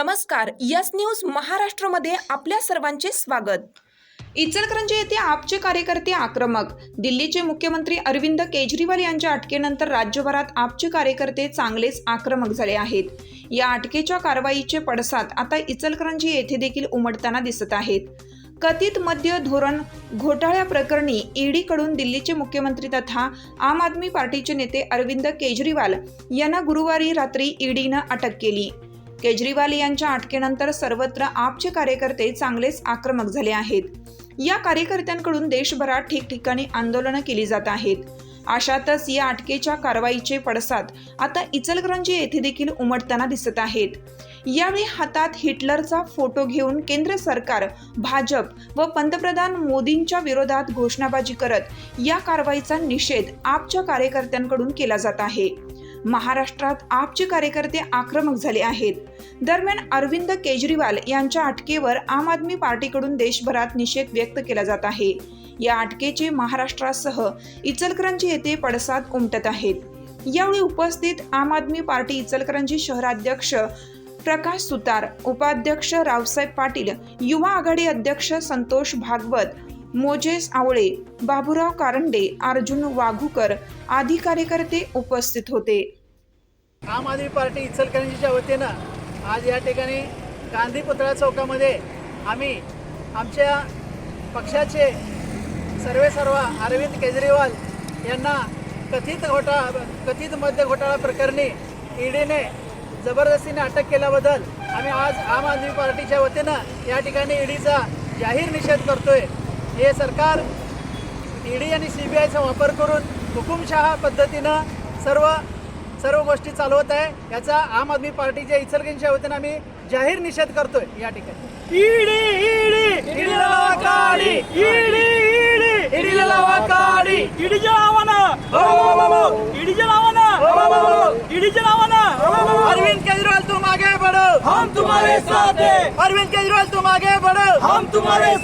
नमस्कार yes news महाराष्ट्रमध्ये आपल्या सर्वांचे स्वागत. इचलकरंजी येथे आपचे कार्यकर्ते आक्रमक. दिल्लीचे मुख्यमंत्री अरविंद केजरीवाल यांच्या अटकेनंतर राज्यभरात आपचे कार्यकर्ते चांगलेच आक्रमक झाले आहेत. या अटकेच्या कारवाईचे पडसाद आता इचलकरंजी येथे देखील उमटताना दिसत आहेत. कथित मद्य धोरण घोटाळ्याप्रकरणी ईडीकडून दिल्लीचे मुख्यमंत्री तथा आम आदमी पार्टीचे नेते अरविंद केजरीवाल यांना गुरुवारी रात्री ईडीनं अटक केली. केजरीवाल यांच्या अटकेनंतर सर्वत्र आपचे कार्यकर्ते चांगलेच आक्रमक झाले आहेत. या कार्यकर्त्यांकडून देशभरात ठिकठिकाणी आंदोलनं केली जात आहेत. अशातच या अटकेच्या कारवाईचे पडसाद आता इचलकरंजी येथे देखील उमटताना दिसत आहेत. यावेळी हातात हिटलरचा फोटो घेऊन केंद्र सरकार भाजप व पंतप्रधान मोदींच्या विरोधात घोषणाबाजी करत या कारवाईचा निषेध आपच्या कार्यकर्त्यांकडून केला जात आहे. महाराष्ट्रात आपचे कार्यकर्ते आक्रमक झाले आहेत. दरम्यान अरविंद केजरीवाल यांच्या अटकेवर आम आदमी पार्टीकडून देशभरात निषेध व्यक्त केला जात आहे. या अटकेचे महाराष्ट्रासह इचलकरंजी येथे पडसाद उमटत आहेत. यावेळी उपस्थित आम आदमी पार्टी इचलकरंजी शहराध्यक्ष प्रकाश सुतार उपाध्यक्ष रावसाहेब पाटील युवा आघाडी अध्यक्ष संतोष भागवत मोजेस आवळे बाबुराव कारंडे अर्जुन वाघुकर आदी कार्यकर्ते उपस्थित होते. आम आदमी पार्टी इचलकरंजीच्या वतीनं आज या ठिकाणी गांधी पुतळा चौकामध्ये आम्ही आमच्या पक्षाचे सर्वेसर्वा अरविंद केजरीवाल यांना कथित घोटाळा कथित मद्य घोटाळा प्रकरणी ईडीने जबरदस्तीने अटक केल्याबद्दल आम्ही आज आम आदमी पार्टीच्या वतीनं या ठिकाणी ईडीचा जाहीर निषेध करतोय. हे सरकार ईडी आणि सी बी आयचा वापर करून हुकुमशहा पद्धतीनं सर्व सर्व गोष्टी चालवत आहे. याचा आम आदमी पार्टीच्या इचलकरंजीच्या वतीनं आम्ही जाहीर निषेध करतोय या ठिकाणी. ईडी ईडी ईडी लावा काडी. ईडी ईडी ईडी लावा काडी. ईडीच्या नावानं ईडीच्या नावानं ईडीच्या नावानं अरविंद केजरीवाल तुम आगे बढ़ो. हम तुम्हारे साथ हैं. अरविंद केजरीवाल तुम आगे बढ़ो. हम तुम्हारे